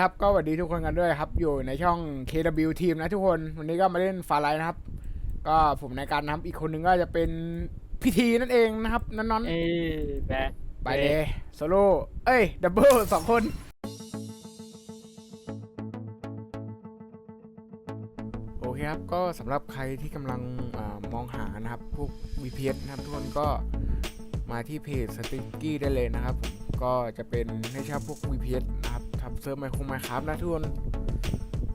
ครับ ก็สวัสดีทุกคนกันด้วยครับ อยู่ในช่อง KW Team นะทุกคน วันนี้ก็มาเล่นฟาไลนะครับ ก็ผมในการนะครับ อีกคนหนึ่งก็จะเป็นพิธีนั่นเองนะครับ นั่นนอนเอ้ยแบะไปเลยโซโล่ เอ้ย ดับเบิลสองคน โอเคครับ ก็สำหรับใครที่กำลังอามองหานะครับ พวก VPN นะครับ ทุกคนก็มาที่เพจสติกกี้ได้เลยนะครับผมก็จะเป็นให้เช่าพวก VPN นะครับเซิร์ฟไมโครไมครับนะทุกคน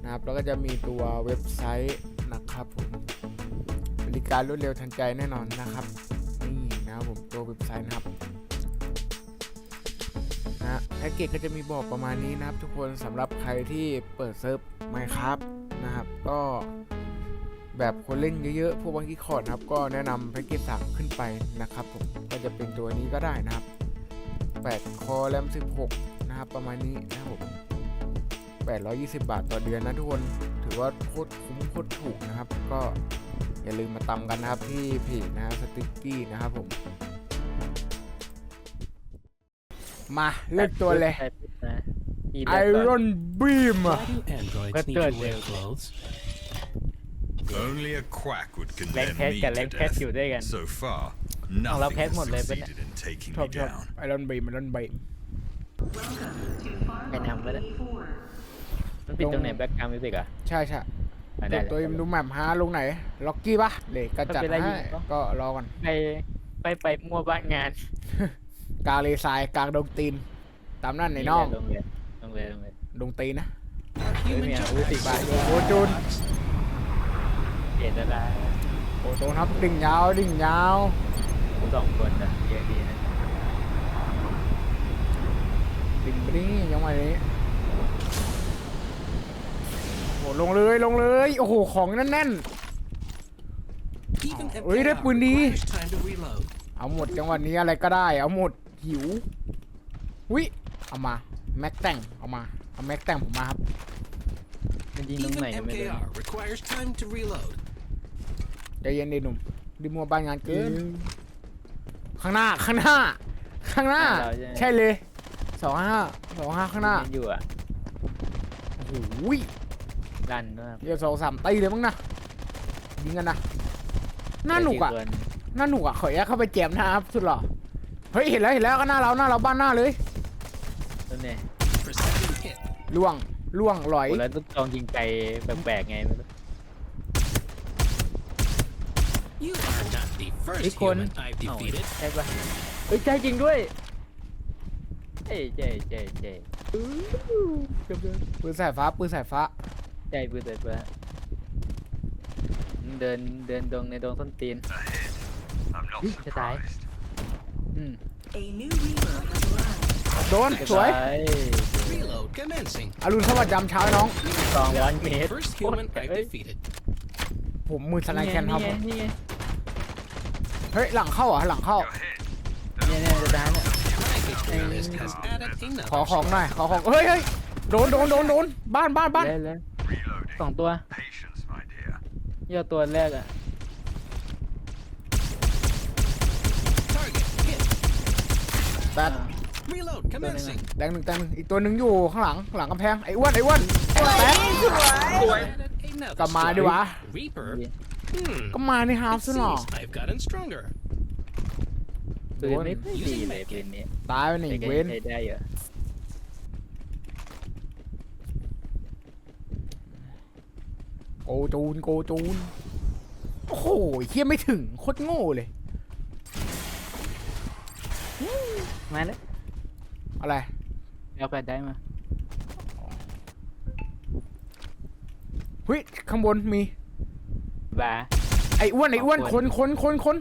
นะครับแล้วก็จะมีตัวเว็บไซต์นะครับผมบริการรวดเร็วทันใจแน่นอนนะครับนี่นะครับผมตัวเว็บไซต์นะครับนะแพ็กเกจก็จะมีบอกประมาณนี้นะครับ ทุกคนสำหรับใครที่เปิดเซิร์ฟไมครับนะครับ ก็แบบคนเล่นเยอะๆ พวกวันกี้คอร์ดนะครับ ก็แนะนำแพ็กเกจสามขึ้นไปนะครับผม ก็จะเป็นตัวนี้ก็ได้นะครับ 8 คอแรม 16 นะครับ ประมาณนี้นะครับผม820 บาทต่อเดือนนะทุกคนถือว่าโคตรคุ้มโคตรถูกนะครับ ก็อย่าลืมมาตำกันนะครับที่เพจนะครับสติ๊กกี้นะครับผม มาเลือกตัวเลยไอรอนบีมอะ Androids need to wear clothes. Only a quack would แรง condemn แคส me กับแรง to แคส death. อยู่ด้วยกัน So far, ของเรา nothing แคส has หมดเลยปะเนี่ย succeeded in taking ชอบ me ชอบ down. ไอรอนบีมไอรอนบีม ใครนำไว้เนี่ยมันปิดตรงไหนแบ็กกราวด์มิวสิกอะใช่ใช่อะตัได้วตัวได้ดูแมปหาลงไหน ล็อกกี้ปะเด็กก็จัดมันเป็นอะไรให้อยู่ปะก็รอก่อนไปไปไปมั่วบ้านงานกลางเลทรายกลางดงตีน ตามนั่นในน้องลงเลยลงเลยลงเลยดงตีนนะเฮ้ยเมียมิวสิกไปบ้านโอ้จูนเปลี่ยนได้โอ้โตครับดิ่งยาวดิ่งยาวผมสองคนนะเยอะดีนะ ดิ่งไปนี่ยังไงนี้โอ้ลงเลยลงเลย โอ้โห ของแน่น Even Oh, wait up, FDR Wendy. requires time to reload. ๆเอาหมดจังหวัดนี้อะไรก็ได้ เอาหมด หิววิเอามา แม็กแต่ง เอามา เอาแม็กแต่งผมมาครับมันยิงตรง Even ไหนก็ไม่รู้ MKR requires time to reload. ใจเย็นดิหนุ่มดิมัวบ้านงานเกิน ข้างหน้า ข้างหน้า ข้างหน้าเราใช่ไหมใช่เลย สองห้าสองห้าข้างหน้ายิงอยู่อะโอ้โหดันด้วยเดี๋ยวสองสามตีเลยมั้งนะยิงกันนะน่าหนุกอะเกินน่าหนุกอะขอแยกเข้าไปแจมนะครับสุดหรอเฮ้ยเห็นแล้วเห็นแล้วก็หน้าเราหน้าเราบ้านหน้าเลยตัวเนี่ย Precision hit. ล่วงล่วงหลอยโอ้แล้วต้องจองยิงไกลแปลกๆไงไม่รู้ You are not the first Hey, Con. human I've Oh, defeated. ใช่ปะเฮ้ยใช่จริงด้วย เอ้ยเจ๊เจ๊เจ๊ปืนสายฟ้าปืนสายฟ้า ใช่ปืนเสร็จปะเดินเดินดงในดงส้นตีน I'm not จะตายอืม A new Reaper has arrived. โดนสวยจะตา Reload commencing. อรุณสวัสดิ์ยามเช้าน้อง สองร้อยเมตร First human โคตร I've เอ้ย defeated. ผมมือสไนแคนครับนี่ไงนี่ไงเฮ้ยหลังเข้าเหรอะหลังเข้านี่ไงเนี่ยจะตายเนี่ย My victory list has added ขอ another ของหน่อย star. ขอของเฮ้ยเฮ้ยโดนโดนโดนโดนบ้านบ้านบ้านเลยเลย Reloading. สองตัว Patience, my dear. ยอดตัวแรกอะ Target hit. แตก Reload commencing. แตงหนึ่งแตงหนึ่งอีกตัวหนึ่งอยู่ข้างหลังหลังกำแพงไอ้อ้วนไอ้อ้วนแตก Added another กลับมาดิ star. วะ Reaper. Yeah. Hmm. ก็มาในฮาร์ฟ It ซะหน่อ seems I've gotten stronger. ปืนไม่ค่อยดีเลยปืนนี้ตายไปหนึ่งแต่ก็เว้นใช้ได้เยอะโกจูนโกจูน โอ้โหเฮียไม่ถึงโคตรโง่เลย มาแล้วอะไรเอาไปได้มาเฮ้ยข้างบนมีบาไอ้อ้วนไอ้อ้วนขอบคคุนณคนคนคน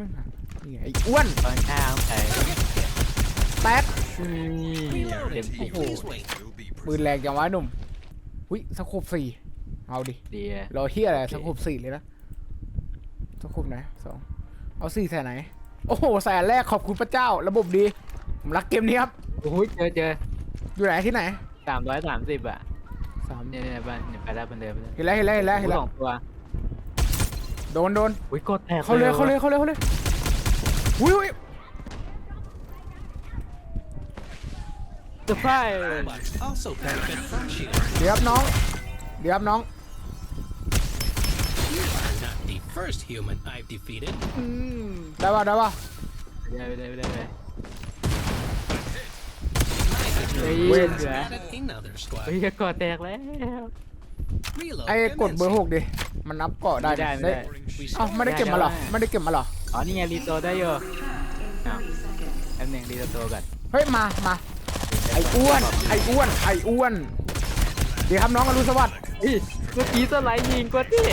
ใช่ไหมฮะนี่ไงไอ้อ้วนตอนเช้าไปแตก Reloading. Oh. Please wait. Will be ปืนแรงจังวะหนุ่มหุ้ยสโคบสี่เอาดิดีอะรอเฮียอะไรโอเคสโคบสี่เลยนะสโคบไหนสองเอาสี่ใส่ไหน โอ้โหใส่อันแรกขอบคุณพระเจ้า ระบบดีผมรักเกมนี้ครับโอ้ยเจอเจออยู่ไหนที่ไหนสามร้อยสามสิบอะสามเนี่ยเนี่ยบ้านเนี่ยไปแล้วมันเดินไปแล้วเห็นแล้วเห็นแล้วเห็นแล้วเห็นแล้สวองตัว โดนโดนอุ้ยกดแตกเขาเลยเขาเลยเขาเลยเขาเลยอุ้ยอุ้ย the fire Robots also benefit from shields. เดี๋ยวครับน้องเดี๋ยวครับน้อง You are not the first human I've defeated. ได้ป่ะได้ป่ะได้ไปได้ไปได้ไป My เฮ้ย hero เหลือ added another เฮ้ย squad. ก็ก่อแตกแล้ว Reload ไอ้กดเบอร์หกดิ มันนับเกาะได้ไม่ได้ไม่ได้ We เอ้าไม่ได้เก็บมาเหรอไม่ได้เก็บมาเหรออ๋อนี่ไงรีโตได้อยู่อ้าวแป๊บหนึงรีโตก่อนเฮ้ยมามาไอ้อ้วนไอ้อ้วนไอ้อ้วนเดี๋ยวครับน้องอรุณสวัสดิ์เฮ้ยเมื่อกี้สไลด์ยิงกว่าที่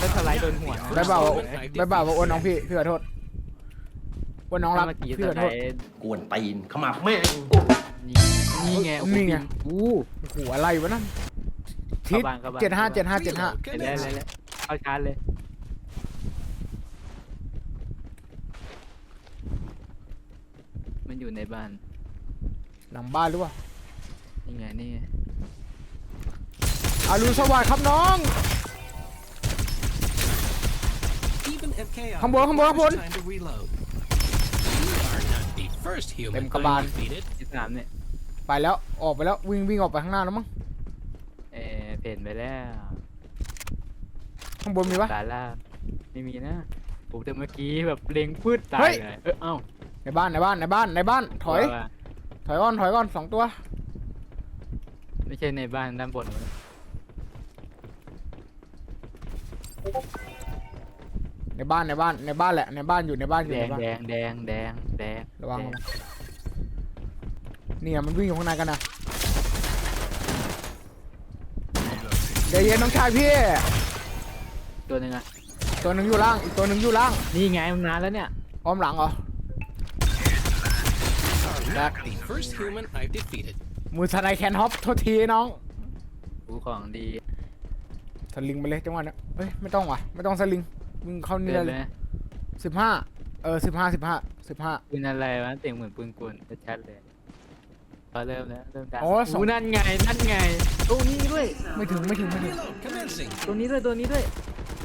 ก็สไลด์โดนหัวนะได้เปล่าได้เปล่าว่าอ้วนน้องพี่พี่ขอโทษอ้วนน้องรักเมื่อกี้พี่สขอไลโทษด์กวนตีนเข้ามาแม่งนี่นี่ไงโอ้โหนี่ไงโอ้โอ้โหอะไรวะนั่น ทิศเข้าบ้านเข้าบ้าน เจ็ดห้าเจ็ดห้าเจ็ดห้า Reload เห็นแล้วเห็นแล้วเข้าชาร์จเลย มันอยู่ในบ้านหลังบ้านหรือเปล่านี่ไงนี่ไงอรุณสวัสดิ์ครับน้อง Even MKR ข้างบนข้างบนข้างบน requires time to reload. You are not the first human Tem ka ba? I've defeated. ที่สามเนี่ย ไปแล้วออกไปแล้ววิ่งวิ่งออกไปข้างหน้าแล้วมั้งเออ เปลี่ยนไปแล้วข้างบนมีปะสาล่าไม่มีนะโอ้แต่เมื่อกี้แบบเล็งพืดตาเฮ้ยย เลยเออเอ้าในบ้านในบ้านในบ้านในบ้านถอย ว่าถอยก่อนถอยก่อนสองตัว ไม่ใช่ในบ้านด้านบนในบ้านในบ้านในบ้านแหละในบ้านอยู่ในบ้านอยู่แดในงบ้าน แดงแดงแดงแดงระวัง แดระวังเนี่ยมันวิ่งอยู่ข้างในกันนะ เดี๋ยวเย็นน้องชายพี่ ตัวหนึงอะตัวหนึ่งอยู่ล่าง อีกตัวหนึ่งอยู่ล่าง นี่ไงมันนานแล้วเนี่ยอ้อมหลังเหรอ Not the first human I've defeated. มือสไนแคนฮอปโทษทีน้อง กูของดีสลิงไปเลยจังหวะเนี้ยเอ้ยไม่ต้องว่ะ ไม่ต้องสลิง มึงเข้าเดิเนื้อนเลเลยยสิบห้าเออสิบห้าสิบห้าสิบห้าปืนอะไรวะเสียงเหมือนปืนกลชัดๆเลย พอเริ่มแล้วเริ่มดังอ๋อสองอู้นั่นไงนั่นไงตรงนี้ด้วยไม่ถึงไม่ถึงไม่ถึง Reload commencing. ตัวนี้ด้วยตัวนี้ด้วย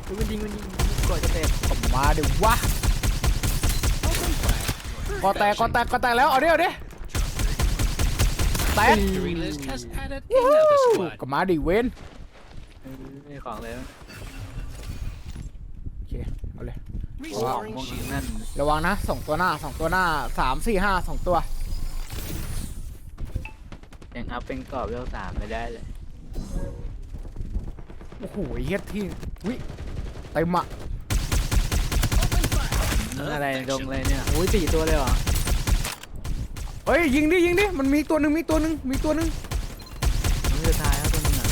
ดูมันยิงมันยิงก่อนจะแตกผมมาเดี๋ยววะ Open fire. ก็แตกก็แตกก็แตกแล้วเอาดิเอาดิแตก Victory list has added another squad. ก็มาดิเวนเออไม่ของเลยโอเคเอาเลย Restoring มอง shield. นั่นระวังนะสองตัวหน้าสองตัวหน้าสามสี่ห้าสองตัว ยังอัพเป็นกรอบเวลสามไม่ได้เลยโอ้โหเฮ็ดที่วิเต็มอะอะไรดงเลยเนี่ยโอ้ยสี่ตัวเลยเหรอเฮ้ยยิงดิยิงดิมันมีตัวหนึ่งมีตัวหนึ่งมีตัวหนึ่งมันจะตายแล้วตัวนึงอะ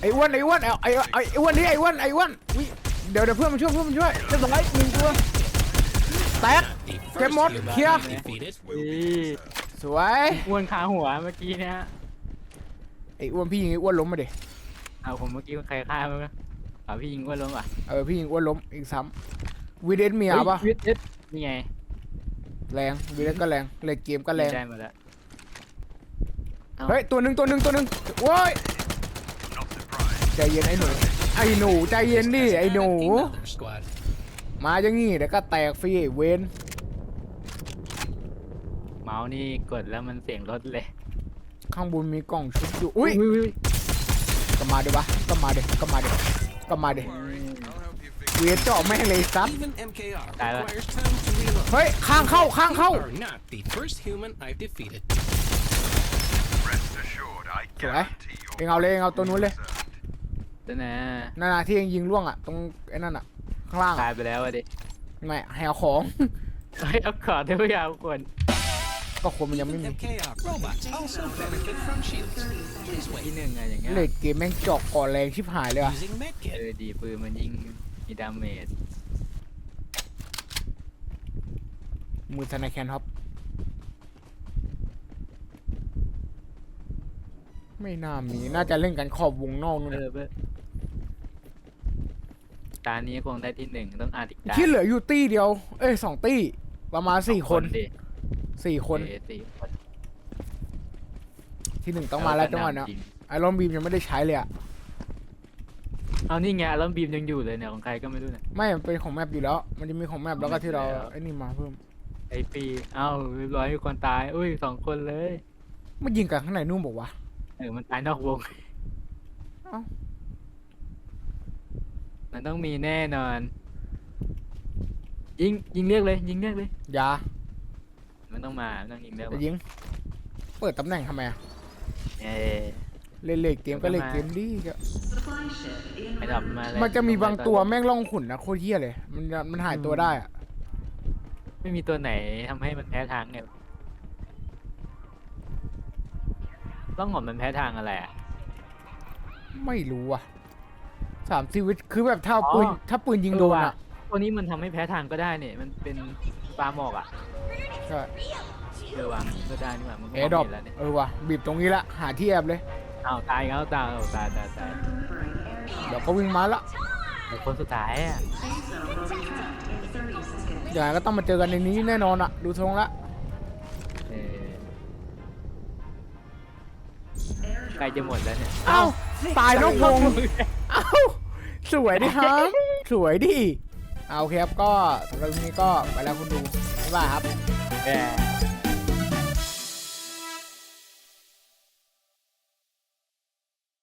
ไอ้อ้วนไอ้อ้วนเอาไอ้ไอ้ไอ้อ้วนนี่ไอ้อ้วนไอ้อ้วนวิเดี๋ยวเดี๋ยวเพื่อนมาช่วยเพื่อนมาช่วยเรียบร้อยหนึ่งตัวแตก The Get first more human here. I've defeated. นี่ สวยอ้วนขาหัวเมื่อกี้เนี่ยไอ้อ้วนพี่ยิงไอ้อ้วนล้มมาดิเอาผมเมื่อกี้ใครฆ่ามั้งเอาพี่ยิงอ้วนลงอะเออพี่ยิงอ้วนล้มอีกซ้ำวีเดนเมียปะเฮ้วิทเอ็ดนี่ไงแรงวีเดนก็แรงเลยเกมก็แรงได้หมดแล้วอาเฮ้ยตัวหนึ่งตัวหนึ่งตัวหนึ่งโว้ย Not surprised. ใจเย็นไอ้หนูไอ้หนูใจเย็นดิไอ้หนู Added Another squad. มาอย่างงี้เดี๋ยวก็แตกฟรีไอ้เวนเมาส์นี่กดแล้วมันเสียงลดเลยข้างบนมีกล่องชุดอยู่อุ้ยอุ้ยอุ้ยก็มาดิวะก็มาดิก็มาดิก็มาดิ I'll help you fix เวียนเจาะไม่งเลยซัด Even MKR Tara. requires time to reload. เฮ้ยข้างเข้าข้างเข้า You are not the first human I've defeated. Rest assured, I Sure. guarantee เองเอาเลยเองเอาตัวนู้นเลย served. ตัวนะนั่นน่ะที่เองยิงล่วงอะตรงไอ้นั่นอะข้างล่างตาอะยไปแล้วอะดิไม่ให้เอาของเฮ้ยเอาขอดด้วยยาวกวน ก็คนมันยังไม่ Even มี MKR robots also benefit from shields. Please ที่ wait. หนึ่งอะอย่างเงี้ยเลดเกมแม่งเจาะก่อนแรงชิบหายเลยอะ Using เอ medkit. อดีปืนมันยิงมีดาเมจมือธนาแคนท็อปไม่น่ามี น่าจะเล่นกันขอบวงนอกนู่นเอน่ะอเว้ยตานี้คงได้ที่หนึ่งต้องอ่านอีกตาที่เหลืออยู่ตี้เดียว เอ้ยสองตี้ ประมาณสี่คน ดิ สี่คนเออสี่คนที่หนึ่งต้องมาแล้วจังหวะเนี้ยจริงไอรอนบีมยังไม่ได้ใช้เลยอะเอานี่ไงแล้วบีมยังอยู่เลยเนี่ยของใครก็ไม่รู้เนี่ย ไม่มันเป็นของแมปอยู่แล้ว มันจะมีของแมปแล้วก็ที่เราแล้ว ไอ้นี่มาเพิ่มไอปีเอ้าเรียบร้อยมีคนตายอุ้ยสองคนเลยมันยิงกันข้างในนู่นบอกว่าวะเออมันตายนอกวงเอ้า มันต้องมีแน่นอน ยิงยิงเรียกเลย ยิงเรียกเลยอยา มันต้องมามันต้องยิงเรียกจะมายิง เปิดตำแหน่งทำไมอะเออเล่นเล่นเกมก็เล่นเกมดีก็ Supply ship in ไอ้ดอกมาเลยมันจะมีบางตัวแม่งล่องขุนนะโคตรเหี้ยเลย มันมันหายตัวได้อะไม่มีตัวไหนทำให้มันแพ้ทางเนี่ยต้องหอมมันแพ้ทางอะไรอะ ไม่รู้อะสามชีวิตคือแบบถ้าปืนอ๋อถ้าปืนยิงโดนเอออะว่ะ ตัวนี้มันทำให้แพ้ทางก็ได้เนี่ย มันเป็นปลาหมอกอะใช่เออว่ะก็ได้นี่หว่ามึงแอร์ดรอปเห็นแล้วเนี่ยเออว่ะบีบตรงนี้ละหาที่แอบเลย อ้าวตายแล้วตายแล้วตายตายตาย delivering airship. เดี๋ยวก็วิ่งมาละแต่คนสุดท้ายอะ Safe zone will return in 30 seconds. อย่างไรก็ต้องมาเจอกันในนี้แน่นอนอะดูทรงละเออ Airdrop ใกล้จะหมดแล้วเนี่ยเอ้าตายนกวงเอ้าสวยดิครับสวยดิ เอาโอเคครับก็สำหรับวันนี้ก็ไปแล้วคุณดูบ๊ายบายครับแย่